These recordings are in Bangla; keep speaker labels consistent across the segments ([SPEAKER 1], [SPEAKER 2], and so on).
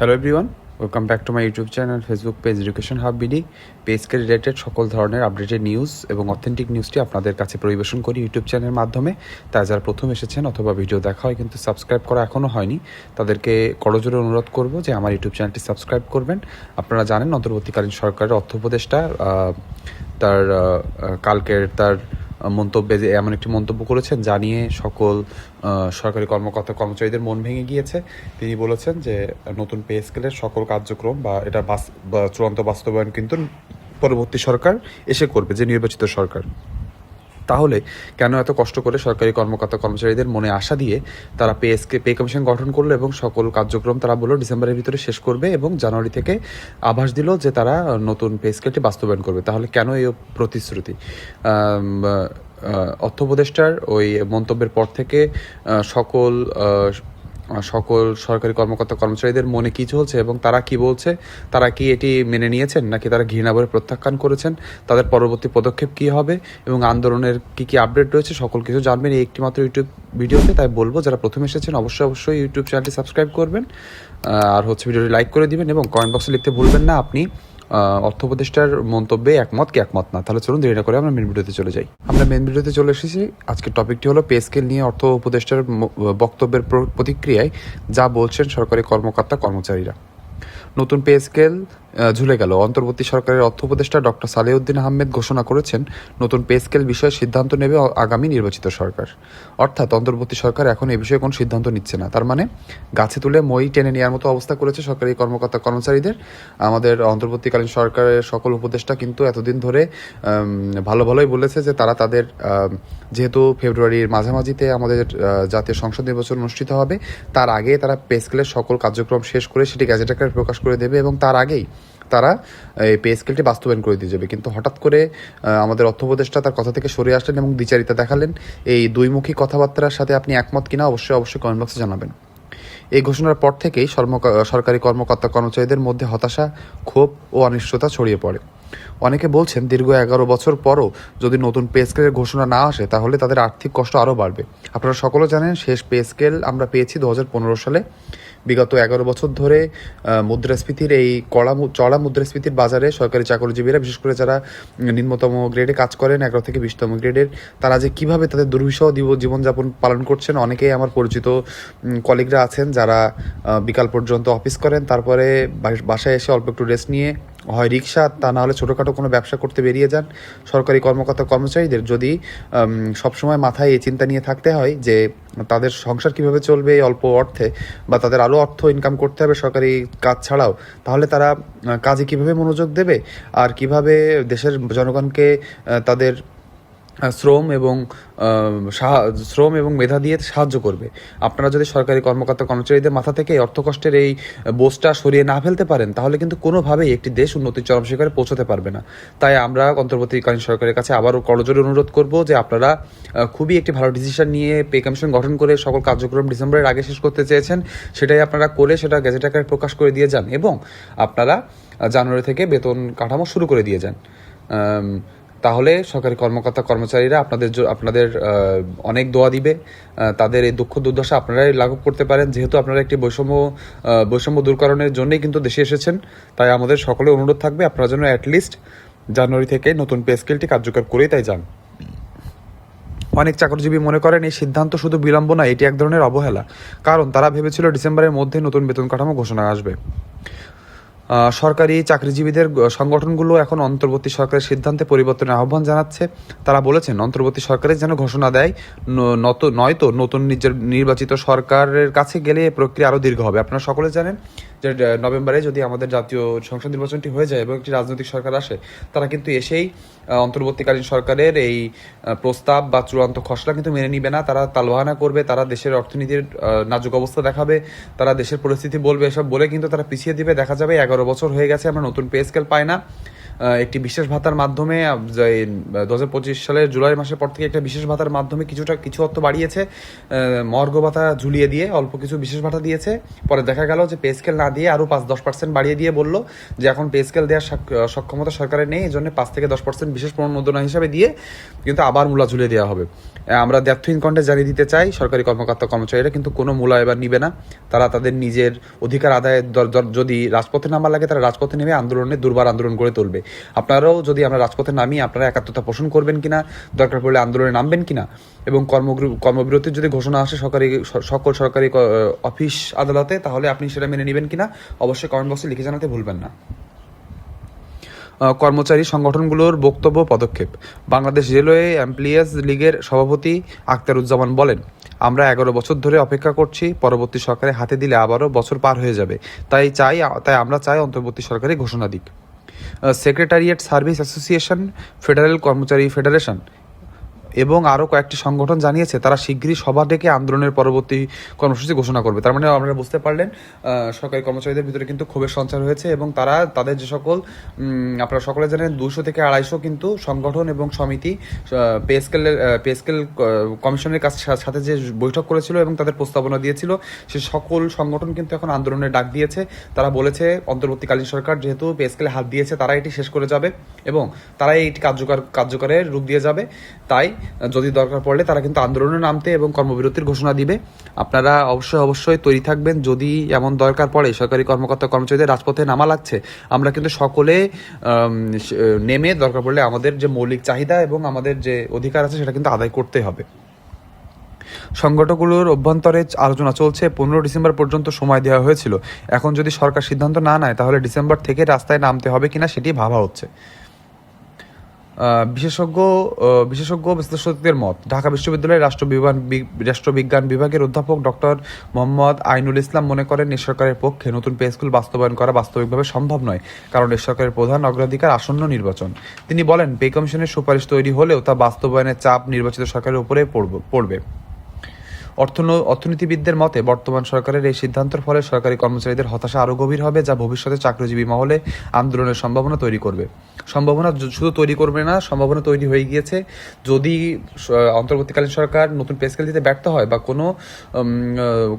[SPEAKER 1] Hello everyone welcome back to my YouTube channel Facebook page education hub BD পেজকে related সকল ধরনের আপডেটেড নিউজ এবং অথেন্টিক নিউজটি আপনাদের কাছে পরিবেশন করি ইউটিউব চ্যানেলের মাধ্যমে। তাই যারা প্রথম এসেছেন অথবা ভিডিও দেখা হয় কিন্তু সাবস্ক্রাইব করা এখনও হয়নি, তাদেরকে করজোরে অনুরোধ করব যে আমার ইউটিউব চ্যানেলটি সাবস্ক্রাইব করবেন। আপনারা জানেন, অন্তর্বর্তীকালীন সরকারের অর্থ উপদেষ্টা তার কালকের তার মন্তব্যে যে এমন একটি মন্তব্য করেছেন, জানিয়ে সকল সরকারি কর্মকর্তা, কর্মচারীদের মন ভেঙে গিয়েছে। তিনি বলেছেন যে, নতুন পে স্কেলের সকল কার্যক্রম বা এটা বাস চূড়ান্ত বাস্তবায়ন কিন্তু পরবর্তী সরকার এসে করবে, যে নির্বাচিত সরকার। তাহলে কেন এত কষ্ট করে সরকারি কর্মকর্তা কর্মচারীদের মনে আশা দিয়ে তারা পে এসকে পে কমিশন গঠন করল এবং সকল কার্যক্রম তারা বলল ডিসেম্বরের ভিতরে শেষ করবে এবং জানুয়ারি থেকে আভাস দিল যে তারা নতুন পে স্কেলটি বাস্তবায়ন করবে। তাহলে কেন এই প্রতিশ্রুতি? অর্থ উপদেষ্টার ওই মন্তব্যের পর থেকে সকল সকল সরকারি কর্মকর্তা কর্মচারীদের মনে কি চলছে এবং তারা কি বলছে? তারা কি এটি মেনে নিয়েছেন নাকি তারা ঘৃণা ভরে প্রত্যাখ্যান করেছেন? তাদের পরবর্তী পদক্ষেপ কি হবে এবং আন্দোলনের কি কি আপডেট রয়েছে সকল কিছু জানবেন এই একটিমাত্র ইউটিউব ভিডিওতে। তাই বলব, যারা প্রথম এসেছেন অবশ্যই অবশ্যই ইউটিউব চ্যানেলটি সাবস্ক্রাইব করবেন আর হচ্ছে ভিডিওটি লাইক করে দিবেন এবং কমেন্ট বক্সে লিখতে ভুলবেন না। আপনি অর্থ উপদেষ্টার মন্তব্যে একমত কি একমত না? তাহলে চলুন দেরি না করে আমরা মেন ভিডিওতে চলে যাই। আমরা মেন ভিডিওতে চলে এসেছি। আজকের টপিকটি হলো পে স্কেল নিয়ে অর্থ উপদেষ্টার বক্তব্যের প্রতিক্রিয়ায় যা বলছেন সরকারি কর্মকর্তা কর্মচারীরা নতুন পে স্কেল ঝুলে গেল। অন্তর্বর্তী সরকারের অর্থ উপদেষ্টা ডক্টর সালেউদ্দিন আহমেদ ঘোষণা করেছেন, নতুন পে স্কেল বিষয়ে সিদ্ধান্ত নেবে আগামী নির্বাচিত সরকার। অর্থাৎ অন্তর্বর্তী সরকার এখন এ বিষয়ে কোনো সিদ্ধান্ত নিচ্ছে না। তার মানে গাছে তুলে মই টেনে নেওয়ার মতো অবস্থা করেছে সরকারি কর্মকর্তা কর্মচারীদের। আমাদের অন্তর্বর্তীকালীন সরকারের সকল উপদেষ্টা কিন্তু এতদিন ধরে ভালো ভালোই বলেছে যে তারা তাদের যেহেতু ফেব্রুয়ারির মাঝামাঝিতে আমাদের জাতীয় সংসদ নির্বাচন অনুষ্ঠিত হবে, তার আগে তারা পে স্কেলের সকল কার্যক্রম শেষ করে সেটি গ্যাজেট আকারে প্রকাশ করে দেবে এবং তার আগেই তারা, এই পে স্কেলটি বাস্তবায়ন করে দিয়ে যাবে। কিন্তু হঠাৎ করে আমাদের অর্থ উপদেষ্টা তার কথা থেকে সরে আসলেন এবং দ্বিচারিতা দেখালেন। এই দুইমুখী কথাবার্তার সাথে আপনি একমত কিনা অবশ্যই অবশ্যই কমেন্ট বক্সে জানাবেন। এই ঘোষণার পর থেকেই সরকারি কর্মকর্তা কর্মচারীদের মধ্যে হতাশা, ক্ষোভ ও অনিশ্চয়তা ছড়িয়ে পড়ে। অনেকে বলছেন, দীর্ঘ এগারো বছর পরও যদি নতুন পে স্কেলের ঘোষণা না আসে, তাহলে তাদের আর্থিক কষ্ট আরও বাড়বে। আপনারা সকলে জানেন, শেষ পে স্কেল আমরা পেয়েছি দু হাজার পনেরো সালে। বিগত এগারো বছর ধরে মুদ্রাস্ফীতির এই কড়া চড়া মুদ্রাস্ফীতির বাজারে সরকারি চাকরিজীবীরা, বিশেষ করে যারা নিম্নতম গ্রেডে কাজ করেন, এগারো থেকে বিশতম গ্রেডের তারা যে কীভাবে তাদের দুর্বিষহ জীবনযাপন পালন করছেন, অনেকেই আমার পরিচিত কলিগরা আছেন যারা বিকাল পর্যন্ত অফিস করেন, তারপরে বাসায় এসে অল্প একটু রেস্ট নিয়ে হয় রিক্সা তা না হলে ছোটোখাটো কোনো ব্যবসা করতে বেরিয়ে যান। সরকারি কর্মকর্তা কর্মচারীদের যদি সবসময় মাথায় এই চিন্তা নিয়ে থাকতে হয় যে, তাদের সংসার কীভাবে চলবে এই অল্প অর্থে বা তাদের আরও অর্থ ইনকাম করতে হবে সরকারি কাজ ছাড়াও, তাহলে তারা কাজে কীভাবে মনোযোগ দেবে? আর কীভাবে দেশের জনগণকে তাদের শ্রম এবং শ্রম এবং মেধা দিয়ে সাহায্য করবে। আপনারা যদি সরকারি কর্মকর্তা কর্মচারীদের মাথা থেকে এই অর্থকষ্টের এই বোঝটা সরিয়ে না ফেলতে পারেন, তাহলে কিন্তু কোনোভাবেই একটি দেশ উন্নতির চরম শিখরে পৌঁছতে পারবে না। তাই আমরা অন্তর্বর্তীকালীন সরকারের কাছে আবারও করজোরে অনুরোধ করব যে আপনারা খুবই একটি ভালো ডিসিশন নিয়ে পে কমিশন গঠন করে সকল কার্যক্রম ডিসেম্বরের আগে শেষ করতে চেয়েছেন, সেটাই আপনারা করে সেটা গেজেট আকারে প্রকাশ করে দিয়ে যান এবং আপনারা জানুয়ারি থেকে বেতন কাঠামো শুরু করে দিয়ে যান। তাহলে সরকারি কর্মকর্তা কর্মচারীরা আপনাদের আপনাদের অনেক দোয়া দিবে। তাদের এই দুঃখ দুর্দশা আপনারাই লাঘব করতে পারেন। যেহেতু আপনারা একটি বৈষম্য বৈষম্য দূরকরণের জন্যই কিন্তু দেশে এসেছেন, তাই আমাদের সকলে অনুরোধ থাকবে, আপনারা যেন অ্যাটলিস্ট জানুয়ারি থেকে নতুন পে স্কেলটি কার্যকর করেই তাই যান। অনেক চাকরিজীবী মনে করেন, এই সিদ্ধান্ত শুধু বিলম্ব না এটি এক ধরনের অবহেলা। কারণ তারা ভেবেছিল ডিসেম্বরের মধ্যে নতুন বেতন কাঠামো ঘোষণা আসবে। সরকারি চাকরিজীবীদের সংগঠনগুলো এখন অন্তর্বর্তী সরকারের সিদ্ধান্তে পরিবর্তনের আহ্বান জানাচ্ছে। তারা বলেছেন, অন্তর্বর্তী সরকারের যেন ঘোষণা দেয় নয়তো নতুন নির্বাচিত সরকারের কাছে গেলে এই প্রক্রিয়া আরও দীর্ঘ হবে। আপনারা সকলে জানেন যে নভেম্বরে যদি আমাদের জাতীয় সংসদ নির্বাচনটি হয়ে যায় এবং একটি রাজনৈতিক সরকার আসে, তারা কিন্তু এসেই অন্তর্বর্তীকালীন সরকারের এই প্রস্তাব বা চূড়ান্ত খসড়া কিন্তু মেনে নিবে না। তারা তালবাহানা করবে, তারা দেশের অর্থনীতির নাজুক অবস্থা দেখাবে, তারা দেশের পরিস্থিতি বলবে, এসব বলে কিন্তু তারা পিছিয়ে দিবে। দেখা যাবে এগারো বছর হয়ে গেছে আমরা নতুন পে স্কেল পাই না। একটি বিশেষ ভাতার মাধ্যমে দু হাজার পঁচিশ সালের জুলাই মাসের পর থেকে একটা বিশেষ ভাতার মাধ্যমে কিছুটা, কিছু অর্থ বাড়িয়েছে। মর্গ ভাতা ঝুলিয়ে দিয়ে, অল্প কিছু বিশেষ ভাতা দিয়েছে। পরে দেখা গেল যে পে স্কেল না দিয়ে আরও পাঁচ দশ পার্সেন্ট বাড়িয়ে দিয়ে বলল যে, এখন পে স্কেল দেওয়ার সক্ষমতা সরকারের নেই, এই জন্য পাঁচ থেকে দশ পার্সেন্ট বিশেষ প্রণোদনা হিসাবে দিয়ে কিন্তু আবার মূলা ঝুলিয়ে দেওয়া হবে। আমরা দ্যাথহীন কণ্ঠে জানিয়ে দিতে চাই, সরকারি কর্মকর্তা কর্মচারীরা কিন্তু কোনো মূলা এবার নিবে না। তারা তাদের নিজের অধিকার আদায়ের যদি রাজপথে নামা লাগে, তারা রাজপথে নেমে আন্দোলনে দুর্বার আন্দোলন করে তুলবে। আপনারাও যদি আমরা রাজপথে নামি, আপনারা একাত্মতা পোষণ করবেন কিনা, দরকার পড়লে আন্দোলনে নামবেন কিনা, এবং কর্মবিরতির যদি ঘোষণা আসে সরকারি সকল সরকারি অফিস আদালতে, তাহলে আপনি সেটা মেনে নেবেন কিনা, অবশ্যই কমেন্ট বক্সে লিখে জানাতে ভুলবেন না। কর্মচারী সংগঠনগুলোর বক্তব্য, পদক্ষেপ। বাংলাদেশ রেলওয়ে এমপ্লিয়াস লীগের সভাপতি আক্তারুজ্জামান বলেন, আমরা এগারো বছর ধরে অপেক্ষা করছি, পরবর্তী সরকারের হাতে দিলে আবারও বছর পার হয়ে যাবে। তাই চাই, তাই আমরা চাই অন্তর্বর্তী সরকারি ঘোষণা দিক। সেক্রেটারিয়েট সার্ভিস অ্যাসোসিয়েশন ফেডারেল কর্মচারী ফেডারেশন এবং আরও কয়েকটি সংগঠন জানিয়েছে, তারা শীঘ্রই সভা ডেকে আন্দোলনের পরবর্তী কর্মসূচি ঘোষণা করবে। তার মানে আপনারা বুঝতে পারলেন সরকারি কর্মচারীদের ভিতরে কিন্তু ক্ষোভের সঞ্চার হয়েছে এবং তারা, তাদের যে সকল আপনারা সকলে জানেন দুশো থেকে আড়াইশো কিন্তু সংগঠন এবং সমিতি পে স্কেলের পে স্কেল কমিশনের কাছে, সাথে যে বৈঠক করেছিল এবং তাদের প্রস্তাবনা দিয়েছিল, সে সকল সংগঠন কিন্তু এখন আন্দোলনের ডাক দিয়েছে। তারা বলেছে, অন্তর্বর্তীকালীন সরকার যেহেতু পে স্কেলে হাত দিয়েছে, তারা এটি শেষ করে যাবে এবং তারা এটি কার্যকর, কার্যকরের রূপ দিয়ে যাবে। তাই যদি দরকার পড়লে তারা কিন্তু আন্দোলনে নামতে এবং কর্মবিরতির ঘোষণা দিবে। আপনারা অবশ্যই অবশ্যই তৈরি থাকবেন। যদি এমন দরকার পড়ে, সরকারি কর্মকর্তা, কর্মচারীদের রাজপথে নামা লাগছে, আমরা কিন্তু সকলে নেমে দরকার পড়লে আমাদের যে মৌলিক চাহিদা এবং আমাদের যে অধিকার আছে সেটা কিন্তু আদায় করতে হবে। সংগঠনগুলোর অভ্যন্তরে আলোচনা চলছে। পনেরো ডিসেম্বর পর্যন্ত সময় দেওয়া হয়েছিল। এখন যদি সরকার সিদ্ধান্ত না নেয়, তাহলে ডিসেম্বর থেকে রাস্তায় নামতে হবে কিনা সেটি ভাবা হচ্ছে। বিশেষজ্ঞ বিশেষজ্ঞ বিশ্লেষকদের মত, ঢাকা বিশ্ববিদ্যালয়ের রাষ্ট্রবিজ্ঞান রাষ্ট্রবিজ্ঞান বিভাগের অধ্যাপক ডক্টর মোহাম্মদ আইনুল ইসলাম মনে করেন এ সরকারের পক্ষে নতুন পে স্কুল বাস্তবায়ন করা বাস্তবিকভাবে সম্ভব নয়, কারণ এ সরকারের প্রধান অগ্রাধিকার আসন্ন নির্বাচন। তিনি বলেন, পে কমিশনের সুপারিশ তৈরি হলেও তা বাস্তবায়নের চাপ নির্বাচিত সরকারের উপরে পড়ব- পড়বে। অর্থন- অর্থনীতিবিদদের মতে, বর্তমান সরকারের এই সিদ্ধান্তের ফলে সরকারি কর্মচারীদের হতাশা আরও গভীর হবে, যা ভবিষ্যতে চাকরিজীবী মহলে আন্দোলনের সম্ভাবনা তৈরি করবে। সম্ভাবনা শুধু তৈরি করবে না, সম্ভাবনা তৈরি হয়ে গিয়েছে। যদি অন্তর্বর্তীকালীন সরকার নতুন পে দিতে ব্যর্থ হয় বা কোনো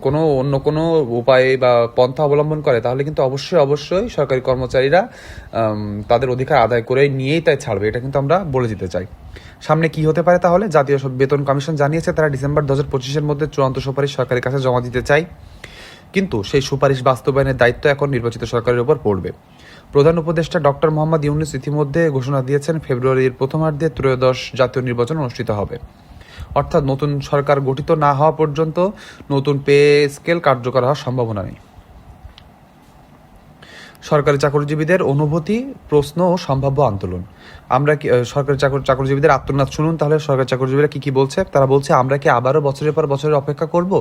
[SPEAKER 1] কোনো, অন্য কোনো উপায় বা পন্থা অবলম্বন করে, তাহলে কিন্তু অবশ্যই অবশ্যই সরকারি কর্মচারীরা তাদের অধিকার আদায় করে নিয়েই তাই ছাড়বে, এটা কিন্তু আমরা বলে দিতে চাই। সামনে কি হতে পারে তাহলে? জাতীয় বেতন কমিশন জানিয়েছে, তারা ডিসেম্বর দু হাজার পঁচিশের মধ্যে চূড়ান্ত সুপারিশ সরকারের কাছে জমা দিতে চাই কিন্তু সেই সুপারিশ বাস্তবায়নের দায়িত্ব এখন নির্বাচিত সরকারের উপর পড়বে। প্রধান উপদেষ্টা ডক্টর মোহাম্মদ ইউনুস ইতিমধ্যে ঘোষণা দিয়েছেন, ফেব্রুয়ারির প্রথমার্ধে ত্রয়োদশ জাতীয় নির্বাচন অনুষ্ঠিত হবে। অর্থাৎ নতুন সরকার গঠিত না হওয়া পর্যন্ত নতুন পে স্কেল কার্যকর হওয়ার সম্ভাবনা নেই। সরকারি চাকরিজীবীদের অনুভূতি, প্রশ্ন ও সম্ভাব্য আন্দোলন। আমরা কি সরকারি চাকর চাকরিজীবীদের আত্মনাদ শুনুন তাহলে, সরকারি চাকরিজীবীরা কি কি বলছে? তারা বলছে, আমরা কি আবারও বছরের পর বছরের অপেক্ষা করব?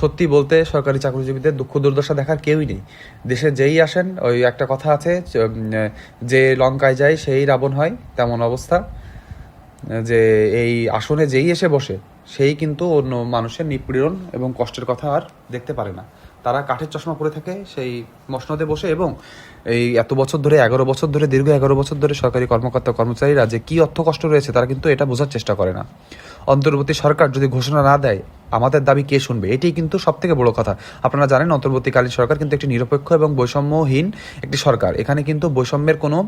[SPEAKER 1] সত্যি বলতে, সরকারি চাকরিজীবীদের দুঃখ দুর্দশা দেখার কেউই নেই। দেশে যেই আসেন, ওই একটা কথা আছে যে লঙ্কায় যায়, সেই রাবণ হয়, তেমন অবস্থা। যে এই আসনে যেই এসে বসে, সেই কিন্তু অন্য মানুষের নিপীড়ন এবং কষ্টের কথা আর দেখতে পারে না। তারা কাঠের চশমা পরে থাকে সেই মসনদে বসে এবং এই এত বছর ধরে, এগারো বছর ধরে, দীর্ঘ এগারো বছর ধরে সরকারি কর্মকর্তা কর্মচারীরা যে কী অর্থ কষ্ট রয়েছে তারা কিন্তু এটা বোঝার চেষ্টা করে না। অন্তর্বর্তী সরকার যদি ঘোষণা না দেয়, আমাদের দাবি কে শুনবে? এটাই কিন্তু সব থেকে বড় কথা। আপনারা জানেন, অন্তর্বর্তীকালীন সরকার কিন্তু একটি নিরপেক্ষ এবং বৈষম্যহীন একটি সরকার। এখানে কিন্তু বৈষম্যের কোনো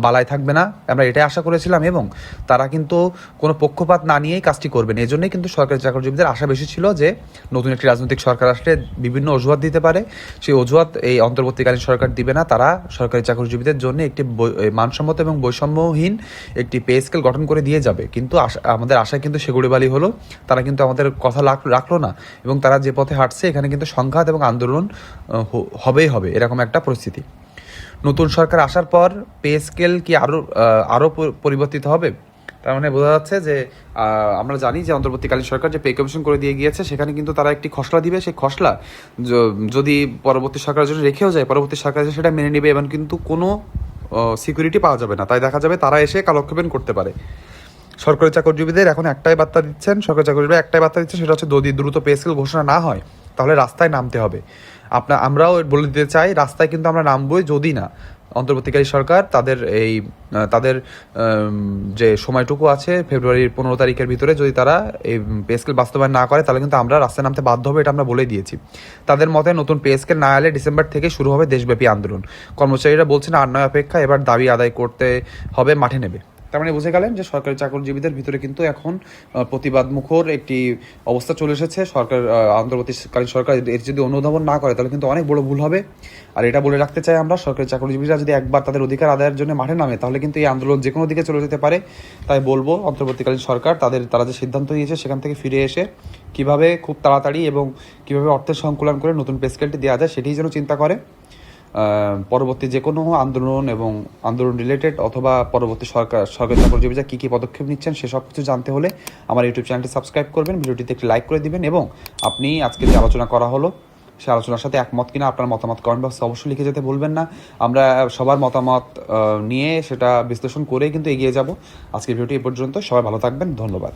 [SPEAKER 1] বালাই থাকবে না। আমরা এটাই আশা করেছিলাম এবং তারা কিন্তু কোনো পক্ষপাত না নিয়েই কাজটি করবেন। এই জন্যই কিন্তু সরকারি চাকরিজীবীদের আশা বেশি ছিল যে নতুন একটি রাজনৈতিক সরকার আসলে বিভিন্ন অজুহাত দিতে পারে। সেই অজুহাত এই অন্তর্বর্তীকালীন সরকার দিবে না। তারা সরকারি চাকরিজীবীদের জন্য একটি মানসম্মত এবং বৈষম্যহীন একটি পে স্কেল গঠন করে দিয়ে যাবে। কিন্তু আশা- আমাদের আশায় কিন্তু সেগুড়ি বালি হলো। তারা কিন্তু আমাদের কথা রাখল না এবং তারা যে পথে হাঁটছে, এখানে কিন্তু সংঘাত এবং আন্দোলন হবেই হবে। এরকম একটা পরিস্থিতি। নতুন সরকার আসার পর পে স্কেল কি আরও আরও পরিবর্তিত হবে? তার মানে বোঝা যাচ্ছে যে আমরা জানি যে অন্তর্বর্তীকালীন সরকার যে পে কমিশন করে দিয়ে গিয়েছে, সেখানে কিন্তু তারা একটি খসড়া দিবে। সেই খসড়া য- যদি পরবর্তী সরকারের জন্য রেখেও যায়, পরবর্তী সরকার সেটা মেনে নেবে এবং কিন্তু কোনো সিকিউরিটি পাওয়া যাবে না। তাই দেখা যাবে তারা এসে কালক্ষেপণ করতে পারে। সরকারি চাকরিজীবীদের এখন একটাই বার্তা দিচ্ছেন, সরকারি চাকরিজীবীরা একটাই বার্তা দিচ্ছেন সেটা হচ্ছে যদি দ্রুত পে স্কেল ঘোষণা না হয়, তাহলে রাস্তায় নামতে হবে। আপনার আমরাও বলে দিতে চাই, রাস্তায় কিন্তু আমরা নামবই যদি না। অন্তর্বর্তীকারী সরকার তাদের এই তাদের যে সময়টুকু আছে, ফেব্রুয়ারির পনেরো তারিখের ভিতরে যদি তারা এই পে স্কেল বাস্তবায়ন না করে, তাহলে কিন্তু আমরা রাস্তায় নামতে বাধ্য হবে, এটা আমরা বলে দিয়েছি। তাদের মতে নতুন পে স্কেল না এলে ডিসেম্বর থেকে শুরু হবে দেশব্যাপী আন্দোলন। কর্মচারীরা বলছেন, আর নয় অপেক্ষা, এবার দাবি আদায় করতে হবে, মাঠে নেবে। তার মানে বুঝে গেলেন যে সরকারি চাকরিজীবীদের ভিতরে কিন্তু এখন আহ, প্রতিবাদ মুখর একটি অবস্থা চলে এসেছে। সরকার আহ, অন্তর্বর্তীকালীন সরকার এর যদি অনুধাবন না করে তাহলে কিন্তু অনেক বড় ভুল হবে। আর এটা বলে রাখতে চাই আমরা সরকারি চাকরিজীবীরা যদি একবার তাদের অধিকার আদায়ের জন্য মাঠে নামে তাহলে কিন্তু এই আন্দোলন যে কোনো দিকে চলে যেতে পারে। তাই বলব অন্তর্বর্তীকালীন সরকার তাদের তারা যে সিদ্ধান্ত নিয়েছে সেখান থেকে ফিরে এসে কীভাবে খুব তাড়াতাড়ি এবং কীভাবে অর্থের সংকুলন করে নতুন পেস্কেলটি দেওয়া যায় সেটি যেন চিন্তা করে। পরবর্তী যে কোনো আন্দোলন এবং আন্দোলন রিলেটেড অথবা পরবর্তী সরকার, সরকারি চাকরিজীবীরা কী কী পদক্ষেপ নিচ্ছেন সেসব কিছু জানতে হলে আমার ইউটিউব চ্যানেলটি সাবস্ক্রাইব করবেন, ভিডিওটিতে একটি লাইক করে দিবেন এবং আপনি আজকে যে আলোচনা করা হলো, সে আলোচনার সাথে একমত কিনা আপনার মতামত কমেন্ট বক্সে অবশ্যই লিখে যেতে বলবেন না। আমরা সবার মতামত নিয়ে সেটা বিশ্লেষণ করেই কিন্তু এগিয়ে যাব। আজকের ভিডিওটি এ পর্যন্ত। সবাই ভালো থাকবেন। ধন্যবাদ।